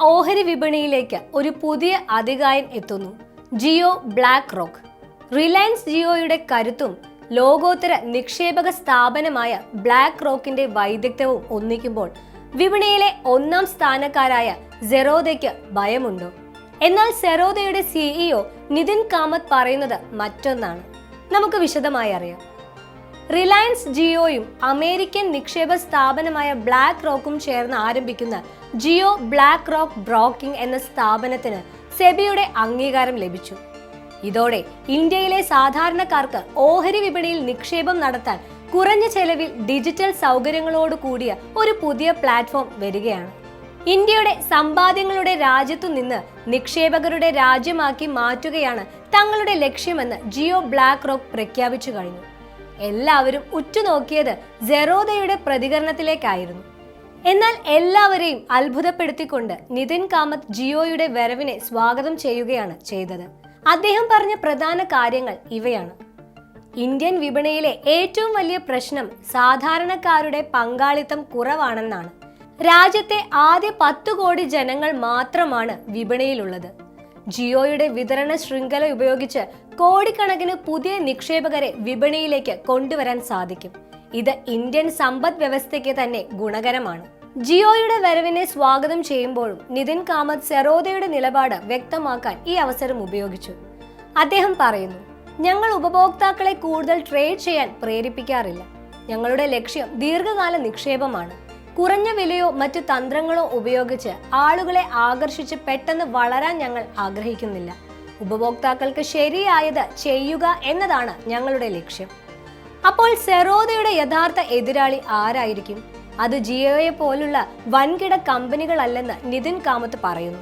ഓഹരി വിപണിയിലേക്ക് ഒരു പുതിയ അധികായം എത്തുന്നു. Jio black rock. റിലയൻസ് ജിയോയുടെ കരുത്തും ലോകോത്തര നിക്ഷേപക സ്ഥാപനമായ ബ്ലാക്ക് റോക്കിന്റെ വൈദഗ്ധ്യവും ഒന്നിക്കുമ്പോൾ വിപണിയിലെ ഒന്നാം സ്ഥാനക്കാരായ സെറോദയ്ക്ക് ഭയമുണ്ടോ? എന്നാൽ സെറോദയുടെ സിഇഒ നിതിൻ കാമത്ത് പറയുന്നത് മറ്റൊന്നാണ്. നമുക്ക് വിശദമായി അറിയാം. റിലയൻസ് ജിയോയും അമേരിക്കൻ നിക്ഷേപ സ്ഥാപനമായ ബ്ലാക്ക് റോക്കും ചേർന്ന് ആരംഭിക്കുന്ന ജിയോ ബ്ലാക്ക് റോക്ക് ബ്രോക്കിംഗ് എന്ന സ്ഥാപനത്തിന് സെബിയുടെ അംഗീകാരം ലഭിച്ചു. ഇതോടെ ഇന്ത്യയിലെ സാധാരണക്കാർക്ക് ഓഹരി വിപണിയിൽ നിക്ഷേപം നടത്താൻ കുറഞ്ഞ ചെലവിൽ ഡിജിറ്റൽ സൗകര്യങ്ങളോട് കൂടിയ ഒരു പുതിയ പ്ലാറ്റ്ഫോം വരികയാണ്. ഇന്ത്യയുടെ സമ്പാദ്യങ്ങളുടെ രാജ്യത്തു നിന്ന് നിക്ഷേപകരുടെ രാജ്യമാക്കി മാറ്റുകയാണ് തങ്ങളുടെ ലക്ഷ്യമെന്ന് ജിയോ ബ്ലാക്ക് റോക്ക് പ്രഖ്യാപിച്ചു കഴിഞ്ഞു. എല്ലാവരും ഉറ്റുനോക്കിയത് ജെറോദയുടെ പ്രതികരണത്തിലേക്കായിരുന്നു. എന്നാൽ എല്ലാവരെയും അത്ഭുതപ്പെടുത്തിക്കൊണ്ട് നിതിൻ കാമത്ത് ജിയോയുടെ വരവിനെ സ്വാഗതം ചെയ്യുകയാണ് ചെയ്തത്. അദ്ദേഹം പറഞ്ഞ പ്രധാന കാര്യങ്ങൾ ഇവയാണ്. ഇന്ത്യൻ വിപണിയിലെ ഏറ്റവും വലിയ പ്രശ്നം സാധാരണക്കാരുടെ പങ്കാളിത്തം കുറവാണെന്നാണ്. രാജ്യത്തെ ആദ്യ പത്തു കോടി ജനങ്ങൾ മാത്രമാണ് വിപണിയിലുള്ളത്. ജിയോയുടെ വിതരണ ശൃംഖല ഉപയോഗിച്ച് കോടിക്കണക്കിന് പുതിയ നിക്ഷേപകരെ വിപണിയിലേക്ക് കൊണ്ടുവരാൻ സാധിക്കും. ഇത് ഇന്ത്യൻ സമ്പദ് വ്യവസ്ഥയ്ക്ക് തന്നെ ഗുണകരമാണ്. ജിയോയുടെ വരവിനെ സ്വാഗതം ചെയ്യുമ്പോഴും നിതിൻ കാമത് സെറോദയുടെ നിലപാട് വ്യക്തമാക്കാൻ ഈ അവസരം ഉപയോഗിച്ചു. അദ്ദേഹം പറയുന്നു ഞങ്ങൾ ഉപഭോക്താക്കളെ കൂടുതൽ ട്രേഡ് ചെയ്യാൻ പ്രേരിപ്പിക്കാറില്ല. ഞങ്ങളുടെ ലക്ഷ്യം ദീർഘകാല നിക്ഷേപമാണ്. കുറഞ്ഞ വിലയോ മറ്റ് തന്ത്രങ്ങളോ ഉപയോഗിച്ച് ആളുകളെ ആകർഷിച്ച് പെട്ടെന്ന് വളരാൻ ഞങ്ങൾ ആഗ്രഹിക്കുന്നില്ല. ഉപഭോക്താക്കൾക്ക് ശരിയായത് ചെയ്യുക എന്നതാണ് ഞങ്ങളുടെ ലക്ഷ്യം. അപ്പോൾ സെറോദയുടെ യഥാർത്ഥ എതിരാളി ആരായിരിക്കും? അത് ജിയോയെ പോലുള്ള വൻകിട കമ്പനികളല്ലെന്ന് നിതിൻ കാമത്ത് പറയുന്നു.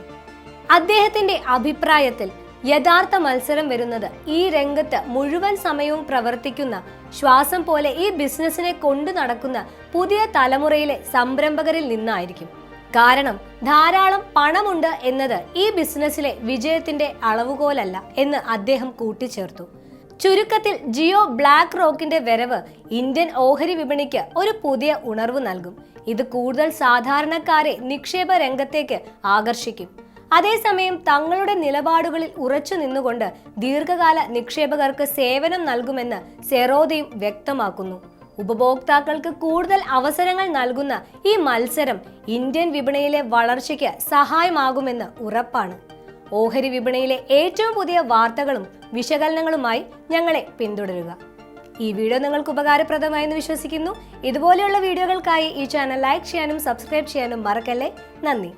അദ്ദേഹത്തിന്റെ അഭിപ്രായത്തിൽ യഥാർത്ഥ മത്സരം വരുന്നത് ഈ രംഗത്ത് മുഴുവൻ സമയവും പ്രവർത്തിക്കുന്ന ശ്വാസം പോലെ ഈ ബിസിനസ്സിനെ കൊണ്ടു നടക്കുന്ന പുതിയ തലമുറയിലെ സംരംഭകരിൽ നിന്നായിരിക്കും. കാരണം ധാരാളം പണമുണ്ട് എന്നത് ഈ ബിസിനസ്സിലെ വിജയത്തിന്റെ അളവുകോലല്ല എന്ന് അദ്ദേഹം കൂട്ടിച്ചേർത്തു. ചുരുക്കത്തിൽ ജിയോ ബ്ലാക്ക് റോക്കിന്റെ വരവ് ഇന്ത്യൻ ഓഹരി വിപണിക്ക് ഒരു പുതിയ ഉണർവ് നൽകും. ഇത് കൂടുതൽ സാധാരണക്കാരെ നിക്ഷേപ രംഗത്തേക്ക് ആകർഷിക്കും. അതേസമയം തങ്ങളുടെ നിലപാടുകളിൽ ഉറച്ചു നിന്നുകൊണ്ട് ദീർഘകാല നിക്ഷേപകർക്ക് സേവനം നൽകുമെന്ന് സെറോദയും വ്യക്തമാക്കുന്നു. ഉപഭോക്താക്കൾക്ക് കൂടുതൽ അവസരങ്ങൾ നൽകുന്ന ഈ മത്സരം ഇന്ത്യൻ വിപണിയിലെ വളർച്ചയ്ക്ക് സഹായമാകുമെന്ന് ഉറപ്പാണ്. ഓഹരി വിപണിയിലെ ഏറ്റവും പുതിയ വാർത്തകളും വിശകലനങ്ങളുമായി ഞങ്ങളെ പിന്തുടരുക. ഈ വീഡിയോ നിങ്ങൾക്ക് ഉപകാരപ്രദമായെന്ന് വിശ്വസിക്കുന്നു. ഇതുപോലെയുള്ള വീഡിയോകൾക്കായി ഈ ചാനൽ ലൈക്ക് ചെയ്യാനും സബ്സ്ക്രൈബ് ചെയ്യാനും മറക്കല്ലേ? നന്ദി.